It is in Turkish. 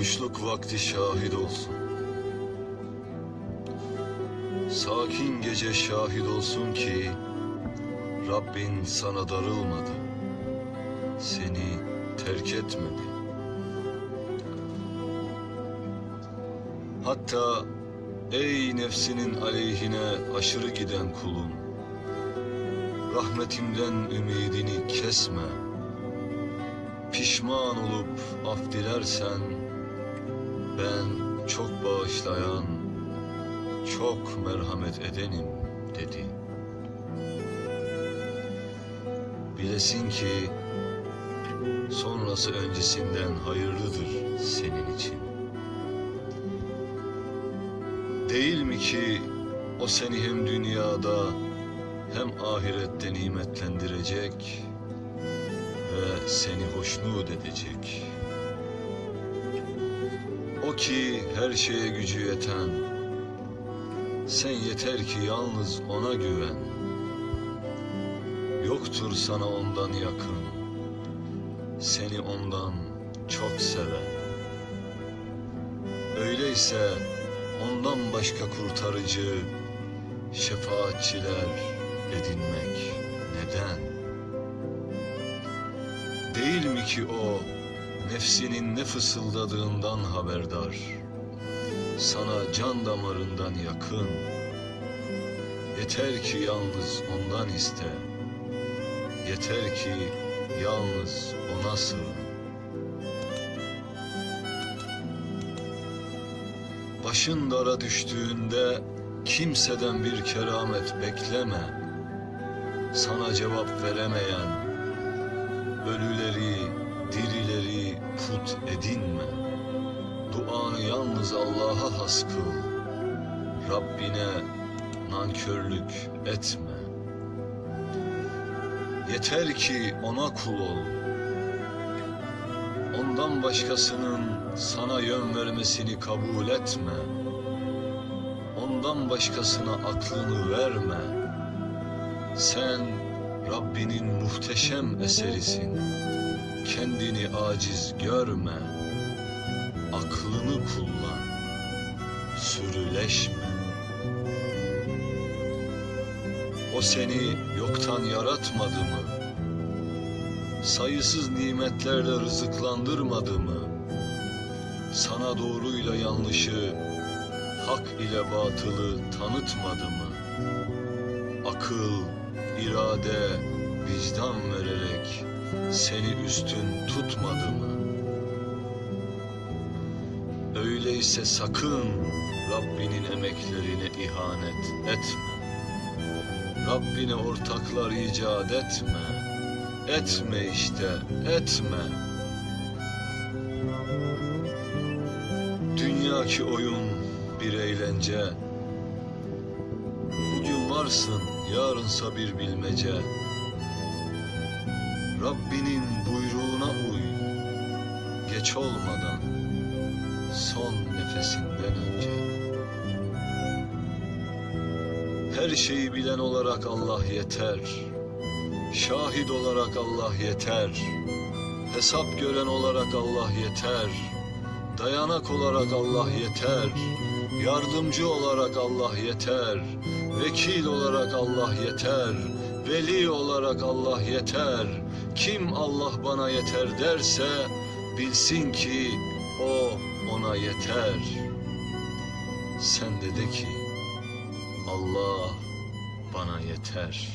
Kuşluk vakti şahit olsun. Sakin gece şahit olsun ki Rabbin sana darılmadı. Seni terk etmedi. Hatta ey nefsinin aleyhine aşırı giden kulum rahmetimden ümidini kesme. Pişman olup af dilersen ben çok bağışlayan, çok merhamet edenim dedi. Bilesin ki sonrası öncesinden hayırlıdır senin için. Değil mi ki o seni hem dünyada hem ahirette nimetlendirecek ve seni hoşnut edecek. O ki her şeye gücü yeten, sen yeter ki yalnız ona güven. Yoktur sana ondan yakın, seni ondan çok seven. Öyleyse ondan başka kurtarıcı, şefaatçiler edinmek neden? Değil mi ki o nefsinin ne fısıldadığından haberdar? Sana can damarından yakın. Yeter ki yalnız ondan iste. Yeter ki yalnız ona sığın. Başın dara düştüğünde kimseden bir keramet bekleme. Sana cevap veremeyen ölüleri, dirileri put edinme. Duanı yalnız Allah'a has kıl. Rabbine nankörlük etme. Yeter ki ona kul ol. Ondan başkasının sana yön vermesini kabul etme. Ondan başkasına aklını verme. Sen Rabbinin muhteşem eserisin. Kendini aciz görme. Aklını kullan. Sürüleşme. O seni yoktan yaratmadı mı? Sayısız nimetlerle rızıklandırmadı mı? Sana doğruyla yanlışı, hak ile batılı tanıtmadı mı? Akıl, irade, vicdan vererek seni üstün tutmadı mı? Öyleyse sakın Rabbinin emeklerine ihanet etme. Rabbine ortaklar icat etme. Etme işte, etme. Dünya ki oyun bir eğlence. Bugün varsın, yarınsa bir bilmece. Rabbinin buyruğuna uy. Geç olmadan, son nefesinden önce. Her şeyi bilen olarak Allah yeter. Şahit olarak Allah yeter. Hesap gören olarak Allah yeter. Dayanak olarak Allah yeter. Yardımcı olarak Allah yeter. Vekil olarak Allah yeter. Veli olarak Allah yeter. Kim Allah bana yeter derse bilsin ki o ona yeter. Sen de de ki Allah bana yeter.